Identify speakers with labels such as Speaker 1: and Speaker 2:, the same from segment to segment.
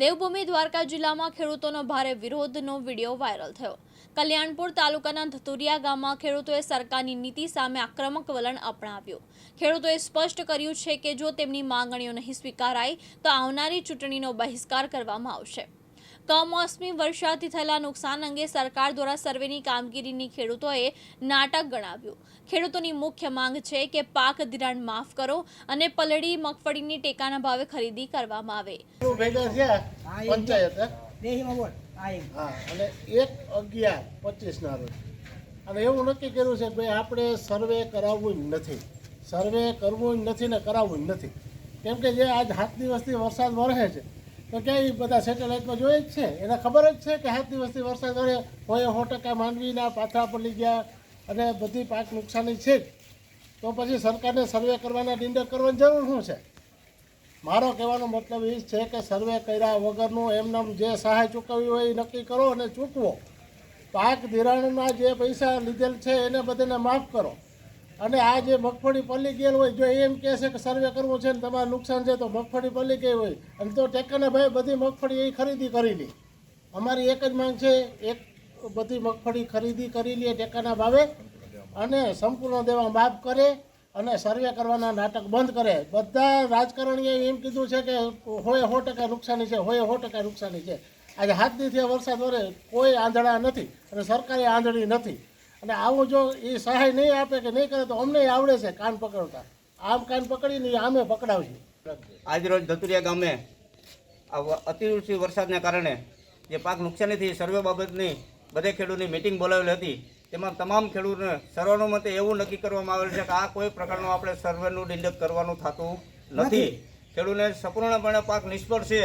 Speaker 1: દેવભૂમિ દ્વારકા જિલ્લામાં ખેડૂતોનો ભારે વિરોધનો વીડિયો વાયરલ થયો. કલ્યાણપુર તાલુકાના ધતુરિયા ગામમાં ખેડૂતોએ સરકારની નીતિ સામે આક્રમક વલણ અપનાવ્યું. ખેડૂતોએ સ્પષ્ટ કર્યું છે કે જો તેમની માંગણીઓ નહીં સ્વીકારાય, તો આવનારી ચૂંટણીનો બહિષ્કાર કરવામાં આવશે. કમોસમી વરસાદથી થયેલા નુકસાન અંગે સરકાર દ્વારા સર્વેની કામગીરીની ખેડૂતોએ નાટક ગણાવ્યું. ખેડૂતોની મુખ્ય માંગ છે કે પાક ધિરાણ માફ કરો અને પલળી મગફળીની ટેકાના ભાવે ખરીદી કરવામાં આવે.
Speaker 2: અને એક અગિયાર પચીસના રોજ. અને એવું નક્કી કર્યું છે કે ભાઈ આપણે સર્વે કરાવવું જ નથી. સર્વે કરવું જ નથી ને કરાવવું જ નથી. કેમ કે જે આજ સાત દિવસથી વરસાદ વરસે છે તો ક્યાંય બધા સેટેલાઇટમાં જોઈએ જ છે. એને ખબર જ છે કે સાત દિવસથી વરસાદ વડે હોય સો ટકા માંડવીના પાથરા પડી ગયા અને બધી પાક નુકસાની છે તો પછી સરકારને સર્વે કરવાના ડિંડર કરવાની જરૂર શું છે? મારો કહેવાનો મતલબ એ છે કે સર્વે કર્યા વગરનું એમનામ જે સહાય ચૂકવવી હોય એ નક્કી કરો અને ચૂકવો. પાક ધિરાણના જે પૈસા લીધેલ છે એને બધાને માફ કરો. અને આ જે મગફળી પલી ગયેલ હોય, જો એમ કહે છે કે સર્વે કરવું છે ને તમારે નુકસાન છે, તો મગફળી પલી ગઈ હોય. અને તો ટેકાના ભાઈ બધી મગફળી એ ખરીદી કરી લે. અમારી એક જ માંગ છે, એક બધી મગફળી ખરીદી કરી લે ટેકાના ભાવે અને સંપૂર્ણ દેવા માફ કરે અને સર્વે કરવાના નાટક બંધ કરે. બધા રાજકારણીએ એમ કીધું છે કે હોય સો ટકા નુકસાની છે, હોય સો ટકા નુકસાની છે. આજે હાથ દીથી વરસાદ વરે કોઈ આંધળા નથી અને સરકારે આંધળી નથી. અને આવું જો એ સહાય નહીં આપે કે નહીં કરે તો અમને આવડે છે કાન પકડતા. આમ કાન પકડીને નહીં આમે પકડાવશે.
Speaker 3: આજરોજ ધતુરિયા ગામે અતિવૃષ્ટિ વરસાદને કારણે જે પાક નુકસાની થઈ સર્વે બાબતની બધે ખેડૂતની મિટિંગ બોલાવેલી હતી તેમાં તમામ ખેડૂતોને સર્વાનુમતે એવું નક્કી કરવામાં આવેલ છે કે આ કોઈ પ્રકારનું આપણે સર્વેનું ડિંડક કરવાનું થતું નથી. ખેડૂતને સંપૂર્ણપણે પાક નિષ્ફળ છે.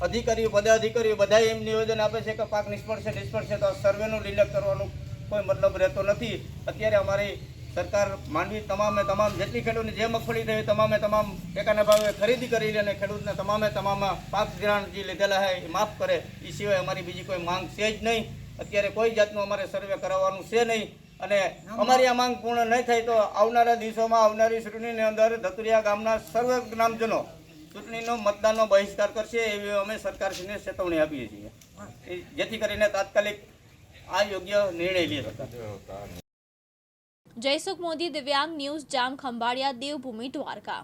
Speaker 3: અધિકારીઓ પદાધિકારીઓ બધા એમ નિવેદન આપે છે કે પાક નિષ્ફળ છે નિષ્ફળ છે તો સર્વેનું ડિંડક કરવાનું કોઈ મતલબ રહેતો નથી. અત્યારે અમારી સરકાર માંડવી તમામે તમામ જેટલી ખેડૂતની જે મગફળી થઈ તમામે તમામ ટેકાના ભાવે ખરીદી કરી અને ખેડૂતને તમામે તમામ પાક ધિરાણ જે લીધેલા હોય એ માફ કરે. એ સિવાય અમારી બીજી કોઈ માંગ છે જ નહીં. અત્યારે કોઈ જાતનું અમારે સર્વે કરાવવાનું છે નહીં. અને અમારી આ માંગ પૂર્ણ નહીં થાય તો આવનારા દિવસોમાં આવનારી ચૂંટણીની અંદર ધતુરિયા ગામના સર્વ ગ્રામજનો ચૂંટણીનો મતદાનનો બહિષ્કાર કરશે એવી અમે સરકારશ્રીને ચેતવણી આપીએ છીએ. એ જેથી કરીને તાત્કાલિક આ યોગ્ય નિર્ણય લે સરકાર
Speaker 1: જયસુખ મોદી દિવ્યાંગ ન્યૂઝ જામ ખંભાળિયા દેવભૂમિ દ્વારકા.